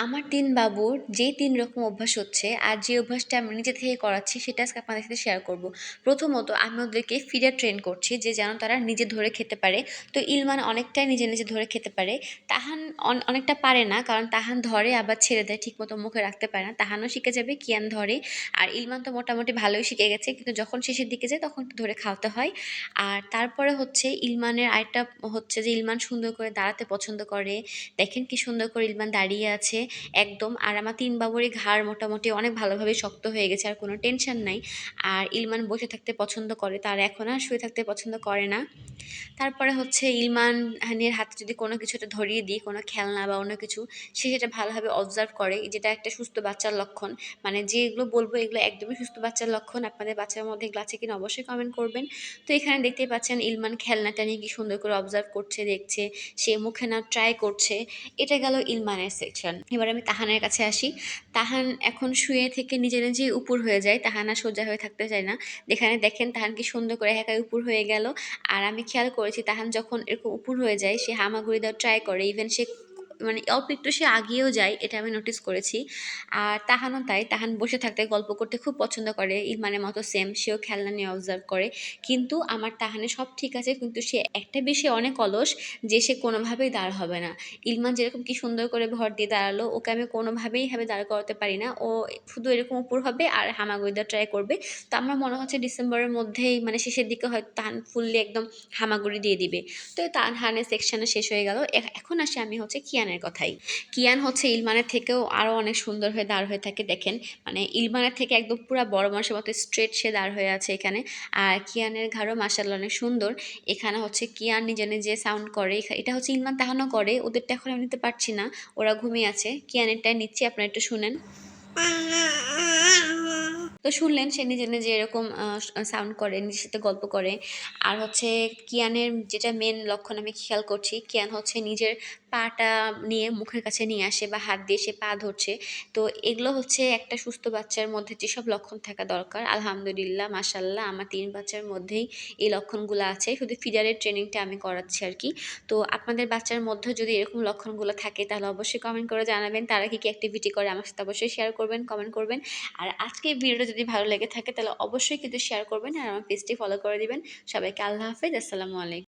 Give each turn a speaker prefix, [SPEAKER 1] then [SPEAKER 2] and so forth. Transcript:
[SPEAKER 1] আমার তিন বাবুর যেই তিন রকম অভ্যাস হচ্ছে আর যে অভ্যাসটা আমি নিজে থেকে করাচ্ছি, সেটা আজকে আপনাদের সাথে শেয়ার করব। প্রথমত, আমি ওদেরকে ফিডার ট্রেন করছি যে যেন তারা নিজে ধরে খেতে পারে। তো ইলমান অনেকটাই নিজে নিজে ধরে খেতে পারে। তাহান অন- অনেকটা পারে না, কারণ তাহান ধরে আবার ছেড়ে দেয়, ঠিকমতো মুখে রাখতে পারে না। তাহানও শিখে যাবে কিয়ান ধরে। আর ইলমান তো মোটামুটি ভালোই শিখে গেছে, কিন্তু যখন শেষের দিকে যায়, তখন ধরে খাওয়াতে হয়। আর তারপরে হচ্ছে, ইলমানের আরেকটা হচ্ছে যে, ইলমান সুন্দর করে দাঁড়াতে পছন্দ করে। দেখেন কি সুন্দর করে ইলমান দাঁড়িয়ে আছে। একদম। আর আমার তিন বাবুরই ঘাড় মোটামুটি অনেক ভালোভাবে শক্ত হয়ে গেছে, আর কোনো টেনশন নাই। আর ইলমান বসে থাকতে পছন্দ করে, তার এখন আর শুয়ে থাকতে পছন্দ করে না। তারপরে হচ্ছে ইলমান হানির হাতে যদি কোনো কিছু একটা ধরিয়ে দিই, কোনো খেলনা বা অন্য কিছু, সে সেটা ভালোভাবে অবজার্ভ করে। যেটা একটা সুস্থ বাচ্চার লক্ষণ। মানে যেগুলো বলব এগুলো একদমই সুস্থ বাচ্চার লক্ষণ। আপনাদের বাচ্চার মধ্যে এগুলো আছে কিনা অবশ্যই কমেন্ট করবেন। তো এখানে দেখতেই পাচ্ছেন ইলমান খেলনাটা নিয়ে কি সুন্দর করে অবজার্ভ করছে, দেখছে, সে মুখে না ট্রাই করছে। এটা গেল ইলমানের সেকশন এবার আমি তাহানের কাছে আসি। তাহান এখন শুয়ে থেকে নিজে নিজেই উপর হয়ে যায়। তাহানা সোজা হয়ে থাকতে চায় না। যেখানে দেখেন তাহান কি সুন্দর করে একাই উপর হয়ে গেল। আর আমি খেয়াল করেছি তাহান যখন এরকম উপর হয়ে যায়, সে হামাগুড়ি দেওয়ার ট্রাই করে। ইভেন সে মানে অল্প একটু সে আগিয়েও যায়, এটা আমি নোটিস করেছি। আর তাহানও তাই, তাহান বসে থাকতে গল্প করতে খুব পছন্দ করে ইলমানের মতো সেম সেও খেলনা নিয়ে অবজার্ভ করে। কিন্তু আমার তাহানে সব ঠিক আছে, কিন্তু সে একটা বিষয়ে অনেক অলস যে সে কোনোভাবেই দাঁড় হবে না। ইলমান যেরকম কি সুন্দর করে ভর দিয়ে দাঁড়াল, ওকে আমি কোনোভাবেই ভাবে দাঁড় করাতে পারি না। ও শুধু এরকম উপর হবে আর হামাগুড়ি দেওয়া ট্রাই করবে। তো আমার মনে হচ্ছে ডিসেম্বরের মধ্যেই মানে শেষের দিকে হয়তো তাহান ফুললি একদম হামাগুড়ি দিয়ে দিবে। তো তাহানের সেকশানে শেষ হয়ে গেল। এখন আসে আমি হচ্ছে কিয়ানের কথাই। কিয়ান হচ্ছে ইলমানের থেকেও আরও অনেক সুন্দর হয়ে দাঁড় হয়ে থাকে, দেখেন। মানে ইলমানের থেকে একদম পুরো বড় মানুষের মতো স্ট্রেট সে দাঁড় হয়ে আছে এখানে। আর কিয়ানের ঘাড়ও মাসাল্লাহ অনেক সুন্দর। এখানে হচ্ছে কিয়ান নিজে নিজে সাউন্ড করে। এটা হচ্ছে ইলমান তাহানো করে। ওদেরটা এখন আমি নিতে পারছি না। ওরা ঘুমিয়ে আছে। কিয়ানেরটাই নিচ্ছি, আপনারা একটু শুনেন। তো শুনলেন, সে নিজে নিজে এরকম সাউন্ড করে, নিজের সাথে গল্প করে। আর হচ্ছে কিয়ানের যেটা মেন লক্ষণ আমি খেয়াল করছি, কিয়ান হচ্ছে নিজের পাটা নিয়ে মুখের কাছে নিয়ে আসে বা হাত দিয়ে সে পা ধরছে। তো এগুলো হচ্ছে একটা সুস্থ বাচ্চার মধ্যে যেসব লক্ষণ থাকা দরকার, আলহামদুলিল্লাহ মাসাল্লাহ আমার তিন বাচ্চার মধ্যেই এই লক্ষণগুলো আছে। শুধু ফিডারের ট্রেনিংটা আমি করাচ্ছি আর কি। তো আপনাদের বাচ্চার মধ্যে যদি এরকম লক্ষণগুলো থাকে, তাহলে অবশ্যই কমেন্ট করে জানাবেন। তারা কী কী অ্যাক্টিভিটি করে আমার সাথে অবশ্যই শেয়ার করবেন কমেন্ট করবেন। আর আজকের ভিডিওটা যদি ভালো লেগে থাকে, তাহলে অবশ্যই কিন্তু শেয়ার করবেন আর আমার পেজটি ফলো করে দিবেন। সবাইকে আল্লাহ হাফেজ, আসসালামু আলাইকুম।